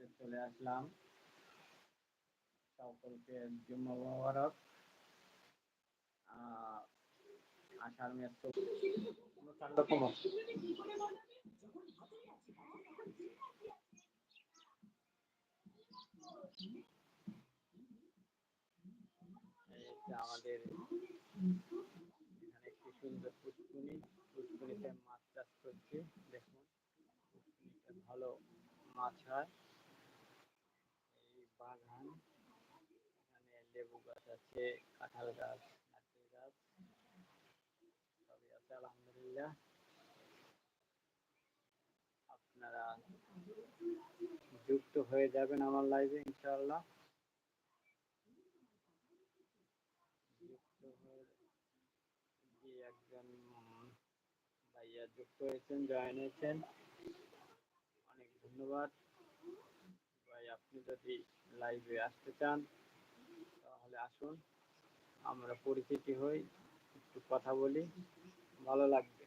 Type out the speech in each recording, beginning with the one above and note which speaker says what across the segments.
Speaker 1: লাইভে চলে আসলাম। সকলকে জুম্মা মোবারক। আমাদের এখানে একটি সুন্দর পুষ্কুনি পুষ্কুনিতে মাছ চাষ করছে। দেখুন ভালো মাছ হয়। বাগান এখানে লেবু গাছ আছে কাঁঠাল গাছ নারকেল গাছ সবই আছে আলহামদুলিল্লাহ আপনারা যুক্ত হয়ে যাবেন আমার লাইভে একজন ভাইয়া যুক্ত হয়েছেন জয়েন হয়েছেন অনেক ধন্যবাদ ভাই আপনি যদি লাইভে আসতে চান, তাহলে আসুন। আমরা পরিচিতি হই, একটু কথা বলি, ভালো লাগবে।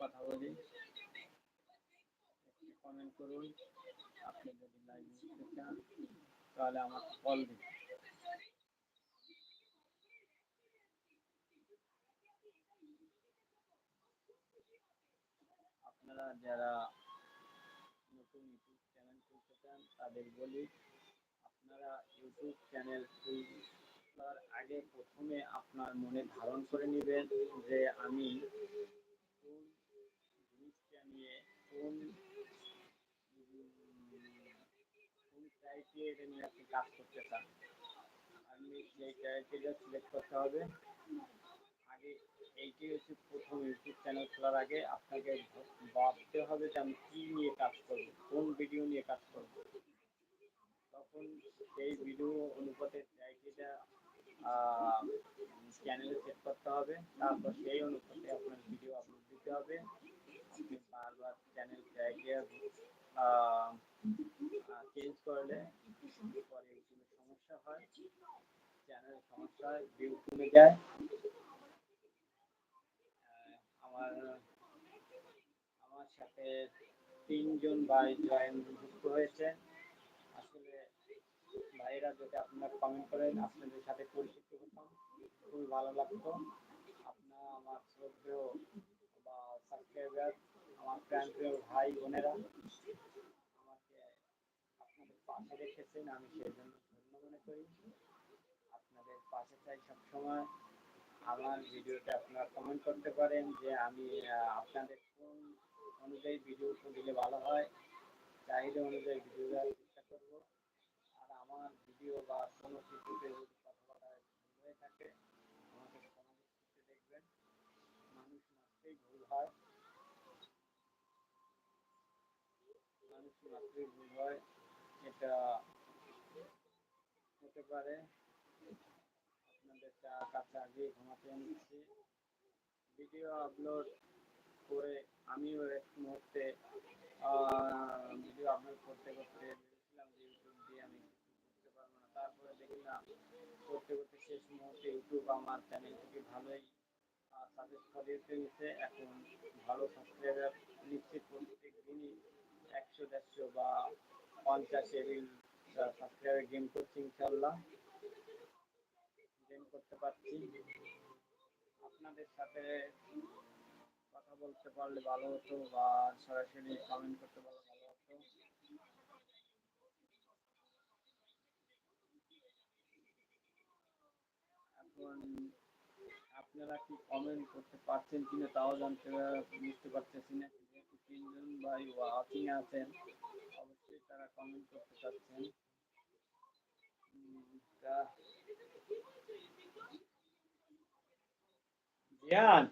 Speaker 1: কথা বলি। কমেন্ট করুন। আপনি যদি লাইভ নিতে চান, তাহলে আমাকে কল দিন। যারা নতুন ইউটিউব চ্যানেল খুলতে চান, তাদের বলি, আপনারা ইউটিউব চ্যানেল খোলার আগে প্রথমে আপনার মনে ধারণ করে নেবেন যে আমি কোন জিনিসটা নিয়ে কোন ক্রাইটেরিয়া নিয়ে আপনি কাজ করতে চান। আপনি সেই ক্রাইটেরিয়া সিলেক্ট করতে হবে, আগে এইটি হচ্ছে প্রথম ইউটিউব চ্যানেল খোলার আগে আপনাকে ভাবতে হবে যে আমি কী নিয়ে কাজ করব, কোন ভিডিও নিয়ে কাজ করব। তখন সেই ভিডিও অনুপাতে ক্রাইটেরিয়া চ্যানেলে সেট করতে হবে। তারপর সেই অনুপাতে আপনার ভিডিও আপলোড দিতে হবে। আপনি বারবার চ্যানেল ক্রাইটেরিয়া চেঞ্জ করলে পরে সমস্যা হয়। চ্যানেল সমস্যা হয় ভিউ কমে যায়। আমার আমার সাথে তিনজন ভাই জয়েন যুক্ত হয়েছে। আসলে ভাইরা যদি আপনারা কমেন্ট করেন, আপনাদের সাথে পরিচিত হতাম, খুবই ভালো লাগতো। আপনারা আমার শ্রদ্ধেয় বা সাবস্ক্রাইবার আমার প্রাণপ্রিয় ভাই বোনেরা, আমাকে আপনাদের পাশে রেখেছেন, আমি সেই জন্য ধন্য মনে করি। আপনাদের পাশে চাই সবসময়। আমার ভিডিওতে আপনারা কমেন্ট করতে পারেন যে আমি আপনাদের কোন অনুযায়ী ভিডিও দিলে ভালো হয়, চাহিদা অনুযায়ী ভিডিও দেওয়ার চেষ্টা করব। আর আমার ভিডিও বা কোনো কিছুতে যদি কথাবার্তা ভুল হয়ে থাকে, আমাকে দৃষ্টিতে দেখবেন। মানুষ মাত্রই ভুল হয়। মানুষ ভুল হয়, এটা হতে পারে। আপনাদের কাছে আগে ঘুমাতে নিচ্ছি। ভিডিও আপলোড করে আমিও এক মুহূর্তে ভিডিও আপলোড করতে করতে ভেবেছিলাম যে ইউটিউব দিয়ে আমি করতে পারব না। তারপরে দেখলাম করতে করতে শেষ মুহূর্তে ইউটিউব আমার চ্যানেল থেকে ভালোই সাজেস্ট করে দিয়েছে এখন ভালো সাবস্ক্রাইবার নিচ্ছে প্রত্যেক দিনই একশো দেড়শো বা পঞ্চাশ এরিল সাবস্ক্রাইবার গেম করছি ইনশাল্লাহ গেম করতে পারছি আপনাদের সাথে কথা বলতে পারলে ভালো হতো বা সরাসরি কমেন্ট করতে পারলে ভালো হতো। এখন আপনারা কি কমেন্ট করতে পারছেন কিনা তাও জানতে বুঝতে পারতেছি না। যেহেতু তিনজন ভাই ওয়াচিং আছেন, অবশ্যই তারা কমেন্ট করতে চাচ্ছেন। জিয়ান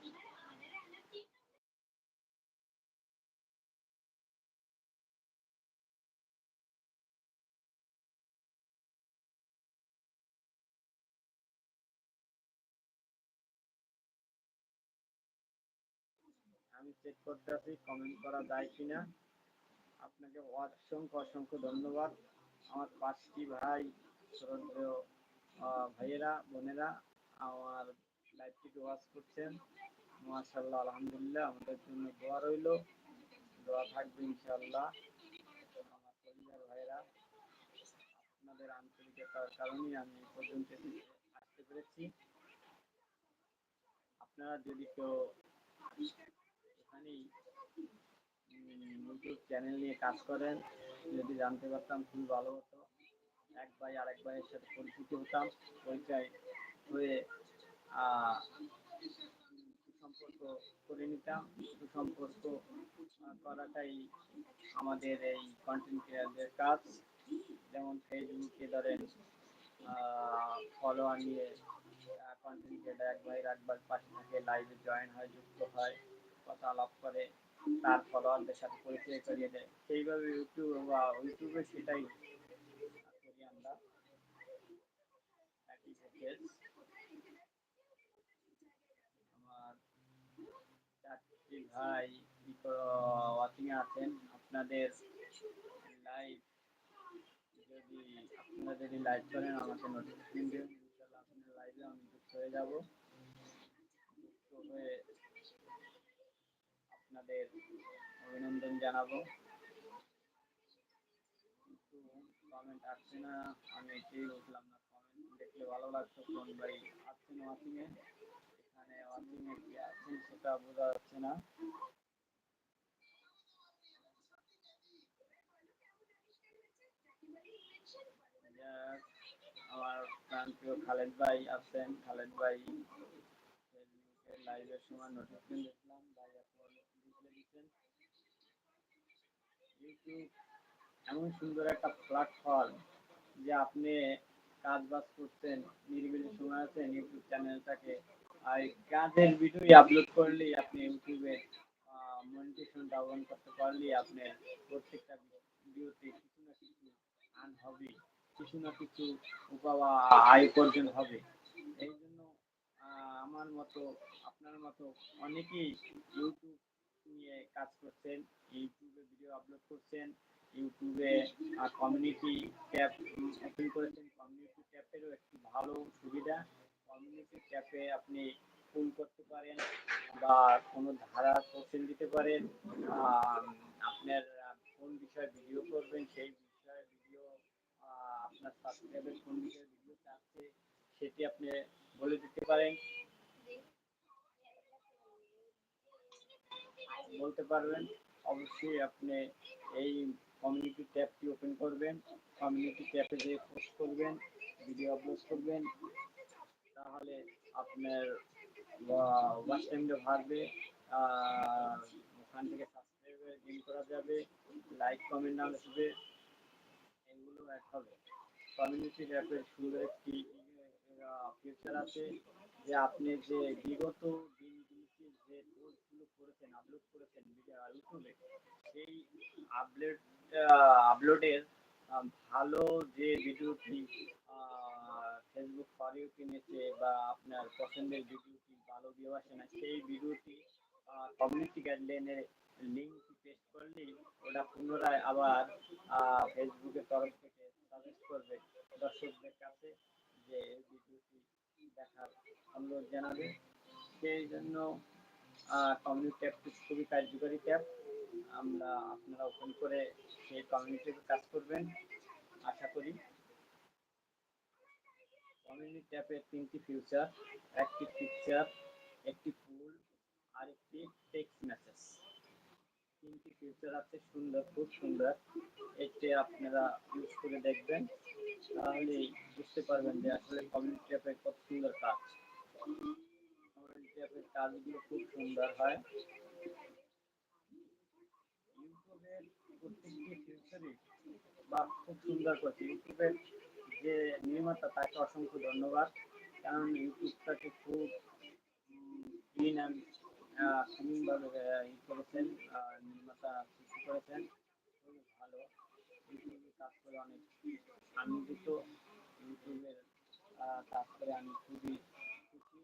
Speaker 1: আমি চেক করতে আছি কমেন্ট করা যায় কিনা। আপনাকে অসংখ্য অসংখ্য ধন্যবাদ। আমার পাঁচটি ভাই, শ্রদ্ধেয় ভাইয়েরা, বোনেরা, আমার লাইভটিকে ওয়াচ করছেন। মাশাআল্লাহ, আলহামদুলিল্লাহ, আমাদের জন্য দোয়া রইল। দোয়া থাকবে ইনশাআল্লাহ। আমার পরিবার ভাইরা আপনাদের আন্তরিকতার কারণেই আমি পর্যন্ত আসতে পেরেছি। আপনারা যদি কেউ এখানেই ইউটিউব চ্যানেল নিয়ে কাজ করেন, যদি জানতে পারতাম খুবই ভালো হতো। এক ভাই আরেক ভাইয়ের সাথে পরিচিত হতাম, পরিচয় হয়ে আহ, সুসম্পর্ক করে নিতাম সুসম্পর্ক আহ, করাটাই আমাদের এই কন্টেন্ট ক্রিয়েটারদের কাজ। যেমন ফেসবুকে ধরেন ফলোয়ার নিয়ে কন্টেন্ট ক্রিয়েটার এক ভাই একবার পাশে থাকে লাইভে জয়েন হয় যুক্ত হয় কথা আলাপ করে তার ফলোয়ারদের সাথে পরিচয় করিয়ে দেয়। সেইভাবে ইউটিউব বা ইউটিউবে সেটাই করি আমরা। একই ভাই ওয়াচিং আছেন? আপনাদের লাইভ যদি আপনারা যদি লাইভ করেন, আমাকে নোটিফিকেশন দিন। ইনশাআল্লাহ আপনাদের লাইভে আমি যুক্ত হয়ে যাব। যুক্ত আপনাদের অভিনন্দন জানাব। কমেন্ট আসছে না। আমি এটাই বুঝলাম না কমেন্ট দেখলে ভালো লাগতো। কোন ভাই আসছেন ওয়াচিং এ এখানে ওয়াচিং এ কি আছেন সেটা বোঝা যাচ্ছে না আমার প্রান্তীয় খালেদ ভাই আছেন। খালেদ ভাই লাইভের সময় নোটিফিকেশন দেখলাম। ভাই লিখে দিচ্ছেন। ইউটিউব এমন সুন্দর একটা প্ল্যাটফর্ম যে আপনি কাজ বাজ করছেন নিরিবিলি সময় আছেন ইউটিউব চ্যানেলটাকে আর কাজের ভিডিও আপলোড করলেই আপনি ইউটিউবে মনিটেশনটা অন করতে পারলেই আপনি প্রত্যেকটা ভিডিওতে কিছু না কিছু আর্ন হবে, কিছু না কিছু উপাবা আয় উপার্জন হবে। এই জন্য আমার মতো, আপনার মতো অনেকেই ইউটিউব নিয়ে কাজ করছেন ইউটিউবে ভিডিও আপলোড করছেন ইউটিউবে কমিউনিটি ট্যাব ওপেন করেছেন কমিউনিটি ট্যাবেরও একটি ভালো সুবিধা। কমিউনিটি ট্যাবে আপনি ফুল করতে পারেন বা কোনো ধারা কোশ্চেন দিতে পারেন। আপনার কোন বিষয়ে ভিডিও করবেন, সেই বিষয়ে ভিডিও আপনার সাবস্ক্রাইবার কোন বিষয়ে ভিডিও চাচ্ছে সেটি আপনি বলে দিতে পারেন। বলতে পারবেন, অবশ্যই আপনি এই কমিউনিটি ট্যাবটি ওপেন করবেন। কমিউনিটি ট্যাবে যে পোস্ট করবেন ভিডিও আপলোড করবেন। তাহলে আপনার ওয়াচ টাইমটা বাড়বে ওখান থেকে সাবস্ক্রাইবার গেইন করা যাবে লাইক কমেন্ট আসবে এগুলো এক হবে। কমিউনিটি ট্যাবের সুন্দর একটি ফিচার আছে, যে আপনি যে বিগত দিনগুলিতে যে পোস্টগুলো করেছেন আপলোড করেছেন ইউটিউবে, সেই আপলোড আপলোডের ভালো যে ভিডিওটি ফেসবুক ফর ইউ কিনেছে বা আপনার পছন্দের ভিডিওটি ভালো ভিউ আসে না, সেই ভিডিওটি কমিউনিটি গাইডলাইনের লিঙ্ক পেস্ট করলেই ওটা পুনরায় আবার ফেসবুকের তরফ থেকে সাজেস্ট করবে দর্শকদের কাছে যে এই ভিডিওটি দেখার অনুরোধ জানাবে। সেই জন্য কমিউনিটি ট্যাবটি খুবই কার্যকরী ট্যাব আমরা আপনারা ওপেন করে সেই কমিউনিটিতে কাজ করবেন, আশা করি। কমিউনিটি ট্যাবের তিনটি ফিউচার একটি পিকচার একটি ফুল আর একটি টেক্সট মেসেজ তিনটি ফিউচার আছে, সুন্দর, খুব সুন্দর। এটি আপনারা ইউজ করে দেখবেন। তাহলেই বুঝতে পারবেন যে আসলে কমিউনিটি ট্যাবের কত সুন্দর কাজ। কমিউনিটি ট্যাবের কাজগুলো খুব সুন্দর হয়। ইউটিউবের প্রত্যেকটি ফিউচারই বা খুব সুন্দর করছে ইউটিউবের যে নির্মাতা, তাকে অসংখ্য ধন্যবাদ। কারণ ইউটিউবটাকে খুব ক্লিন অ্যান্ড ক্লিনভাবে ই করেছেন নির্মাতা সৃষ্টি করেছেন। খুবই ভালো। ইউটিউবে কাজ করে অনেক আনন্দিত। ইউটিউবের কাজ করে আমি খুবই খুশি।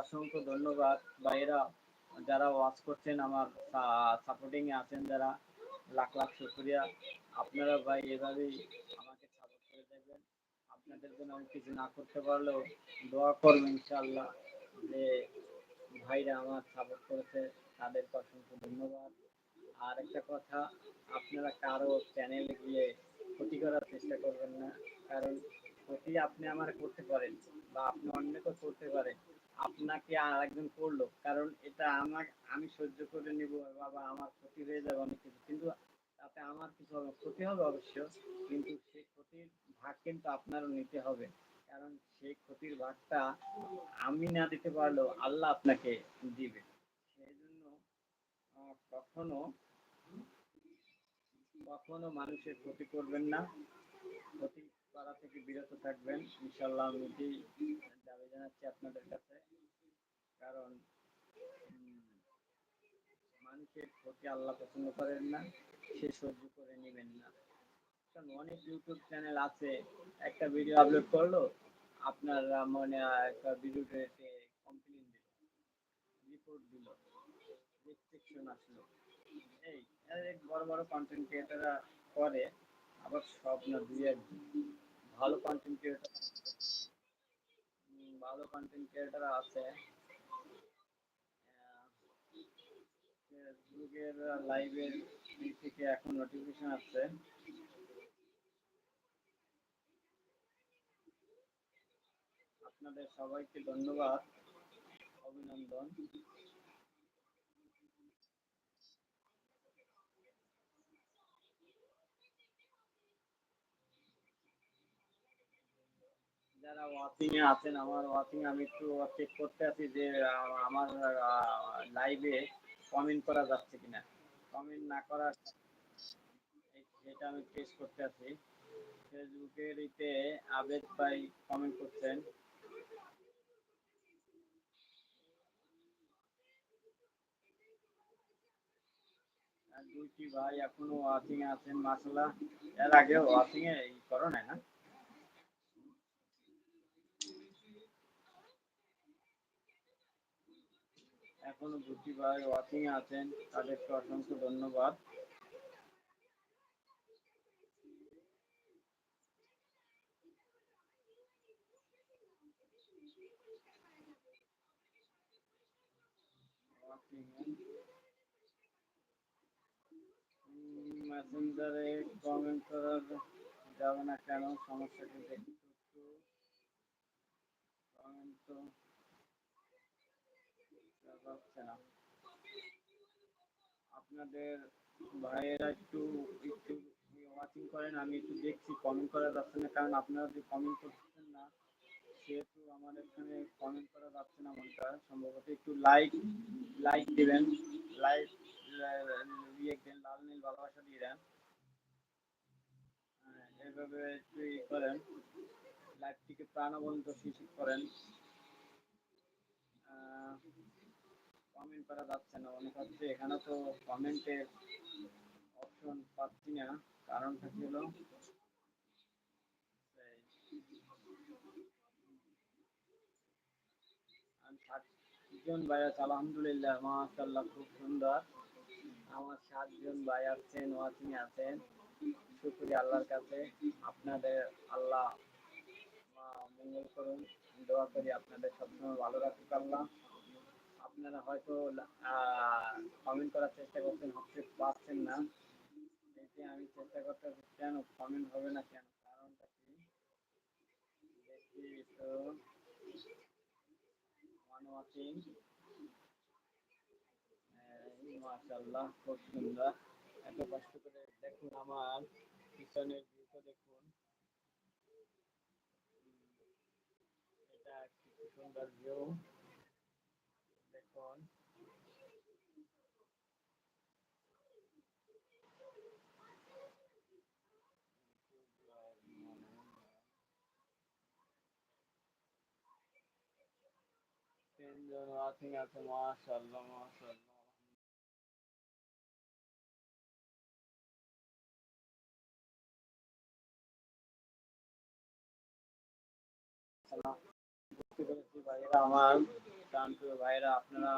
Speaker 1: অসংখ্য ধন্যবাদ। ভাইয়েরা, যারা ওয়াচ করছেন, আমার সাপোর্টিং এ আছেন যারা, লাখ লাখ শুক্রিয়া। আপনারা ভাই এভাবেই আমাকে সাপোর্ট করে দেবেন আপনাদের জন্য আমি কিছু না করতে পারলেও দোয়া করব ইনশাআল্লাহ যে ভাইরা আমার সাপোর্ট করেছে, তাদেরকে অসংখ্য ধন্যবাদ। আর একটা কথা, আপনারা কারও চ্যানেলে গিয়ে ক্ষতি করার চেষ্টা করবেন না। কারণ ক্ষতি আপনি আমার করতে পারেন বা আপনি অন্যকে করতে পারেন। আপনাকে আর একজন করল, কারণ এটা আমার, আমি সহ্য করে নিব বাবা আমার ক্ষতি হয়ে যাবে অনেক কিছু। কিন্তু তাতে আমার কিছু হবে, ক্ষতি হবে অবশ্য, কিন্তু সেই ক্ষতির ভাগ কিন্তু আপনারও নিতে হবে। কারণ সেই ক্ষতির ভাগটা আমি না দিতে পারলেও আল্লাহ আপনাকে দিবে। সেই জন্য কখনো কখনো মানুষের ক্ষতি করবেন না। ক্ষতি করা থেকে বিরত থাকবেন। ইনশাল্লাহ আমি এটাই দাবি জানাচ্ছি আপনাদের কাছে। কারণ মানুষের ক্ষতি আল্লাহ পছন্দ করেন না, সে সহ্য করে নেবেন না। কারণ অনেক ইউটিউব চ্যানেল আছে, একটা ভিডিও আপলোড করল, আপনার মানে একটা ভিডিওতে কমপ্লেন দিল রিপোর্ট দিল রেস্ট্রিকশন আসলো। এই বড় বড় কন্টেন্ট ক্রিয়েটাররা করে, আবার সব না দুই একজন। ভালো কন্টেন্ট ক্রিয়েটার ভালো কন্টেন্ট ক্রিয়েটার আছে। ফেসবুকের লাইভের দিক থেকে এখন নোটিফিকেশন আসছে। আপনাদের সবাইকে ধন্যবাদ। অভিনন্দন। যারা ওয়াচিং এ আছেন, আমার ওয়াচিং আমি একটু চেক করতে আছি যে আমার লাইভে কমেন্ট করা যাচ্ছে কিনা। কমেন্ট না করার এই- সেটা আমি টেস্ট করতে আছি। ফেসবুকের ইতে আবেদ ভাই কমেন্ট করছেন। দুইটি ভাই এখনও ওয়াচিং আছেন মাসাল্লাহ এর আগে ওয়াচিং এ করো না? এখনও দুটি ভাই ওয়াচিং এ আছেন, তাদেরকে অসংখ্য ধন্যবাদ। মেসেঞ্জারে কমেন্ট করার যাবে না কেন সমস্যা কি দেখি কমেন্ট তো না আপনাদের ভাইয়েরা একটু একটু ওয়াচিং করেন আমি একটু দেখছি কমেন্ট করা যাচ্ছে না কারণ আপনারা যে কমেন্ট করতেছেন না সেহেতু আমার এখানে কমেন্ট করা যাচ্ছে না মনটা সম্ভবত একটু লাইক লাইক দিবেন লাইক ইয়ে দেন লাল নীল ভালোবাসা দিয়ে দেন। হ্যাঁ, এভাবে একটু ই করেন লাইভটিকে প্রাণবন্ত শিশু করেন। কমেন্ট করা যাচ্ছে না। মনে হচ্ছে এখানে তো কমেন্টের অপশন পাচ্ছি না। কারণটা কি হলো? সাতজন ভাই আছে, আলহামদুলিল্লাহ মাশাল্লাহ খুব সুন্দর। আমার সাতজন ভাই আছেন ওয়াচিং আছেন। শুক্রিয়া আল্লাহর কাছে। আপনাদের আল্লাহ মঙ্গল করুন। দোয়া করি আপনাদের সবসময় ভালো রাখুক আল্লাহ। আপনারা হয়তো কমেন্ট করার চেষ্টা করছেন, হচ্ছে পাচ্ছেন না। এতে আমি চেষ্টা করতে কেন কমেন্ট হবে না কেন? কারণটা কি? দেখি তো। মাশাল্লাহ খুব সুন্দর। এত কষ্ট করে দেখুন আমার পিছনের ভিউটা দেখুন। এটা সুন্দর ভিউ তিনজন ওয়াচিং আছে মাশাল্লাহ মাশাল্লাহ বুঝতে পেরেছি ভাইয়েরা আমার প্রাণপ্রিয় ভাইরা আপনারা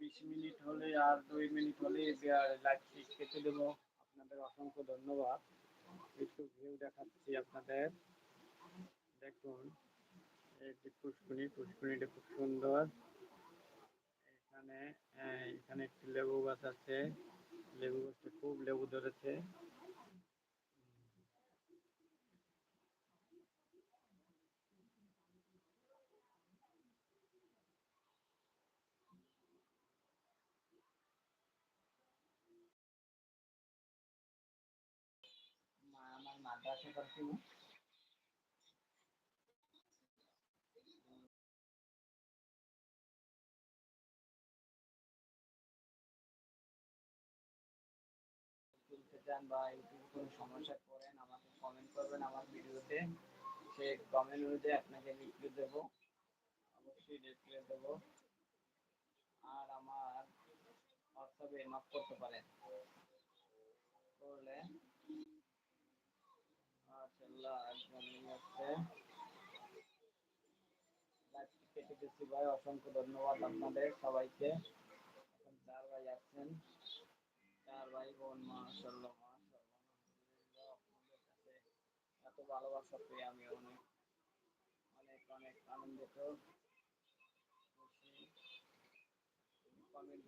Speaker 1: বিশ মিনিট হলে আর দুই মিনিট হলে লাইভটি কেটে দেবো। আপনাদের অসংখ্য ধন্যবাদ। একটু ভিউ দেখাচ্ছি আপনাদের। দেখুন যে পুষ্কুনি পুষ্কুনিটা খুব সুন্দর। এখানে আহ, এখানে একটি লেবু গাছ আছে। লেবু গাছটা খুব লেবু ধরেছে। আমাকে কমেন্ট করবেন আমার ভিডিওতে সে কমেন্ট অনুযায়ী আপনাকে রিপ্লাই দেব অবশ্যই রিপ্লাই দেব আর আমার হোয়াটসঅ্যাপে নক করতে পারেন করলে অসংখ্য ধন্যবাদ আপনাদের সবাইকে। চার ভাই আসছেন চার ভাই বোন, মাশাআল্লাহ আপনাদের কাছে এত ভালোবাসা পেয়ে আমি অনেক অনেক অনেক আনন্দিত। খুশি কমেন্ট